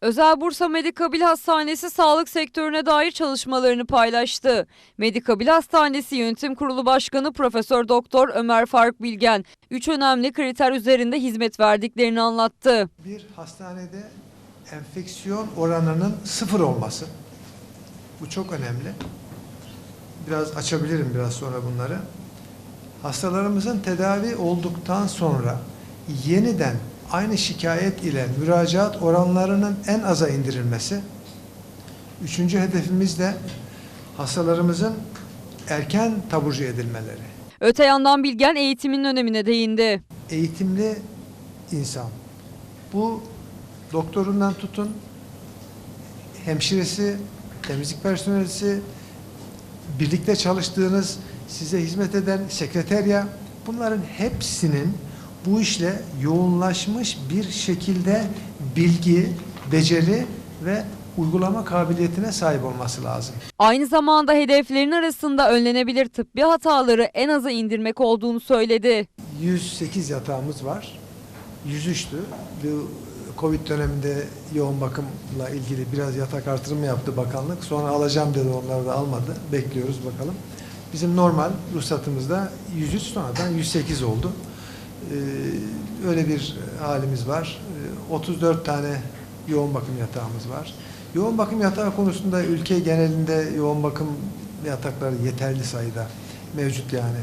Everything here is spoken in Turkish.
Özel Bursa Medikabil Hastanesi sağlık sektörüne dair çalışmalarını paylaştı. Medikabil Hastanesi Yönetim Kurulu Başkanı Profesör Doktor Ömer Faruk Bilgen, üç önemli kriter üzerinde hizmet verdiklerini anlattı. Bir hastanede enfeksiyon oranının sıfır olması. Bu çok önemli. Biraz açabilirim biraz sonra bunları. Hastalarımızın tedavi olduktan sonra yeniden aynı şikayet ile müracaat oranlarının en aza indirilmesi. Üçüncü hedefimiz de hastalarımızın erken taburcu edilmeleri. Öte yandan Bilgen eğitimin önemine değindi. eğitimli insan. Bu doktorundan tutun, hemşiresi, temizlik personelisi, birlikte çalıştığınız, size hizmet eden sekreterya, bunların hepsinin bu işle yoğunlaşmış bir şekilde bilgi, beceri ve uygulama kabiliyetine sahip olması lazım. Aynı zamanda hedeflerin arasında önlenebilir tıbbi hataları en aza indirmek olduğunu söyledi. 108 yatağımız var. 103'tü. Bu Covid döneminde yoğun bakımla ilgili biraz yatak artırımı yaptı bakanlık. Sonra alacağım dedi onları da almadı. Bekliyoruz bakalım. Bizim normal ruhsatımızda 103 sonradan 108 oldu. Ee, öyle bir halimiz var. Ee, 34 tane yoğun bakım yatağımız var. Yoğun bakım yatağı konusunda ülke genelinde yoğun bakım yatakları yeterli sayıda mevcut yani.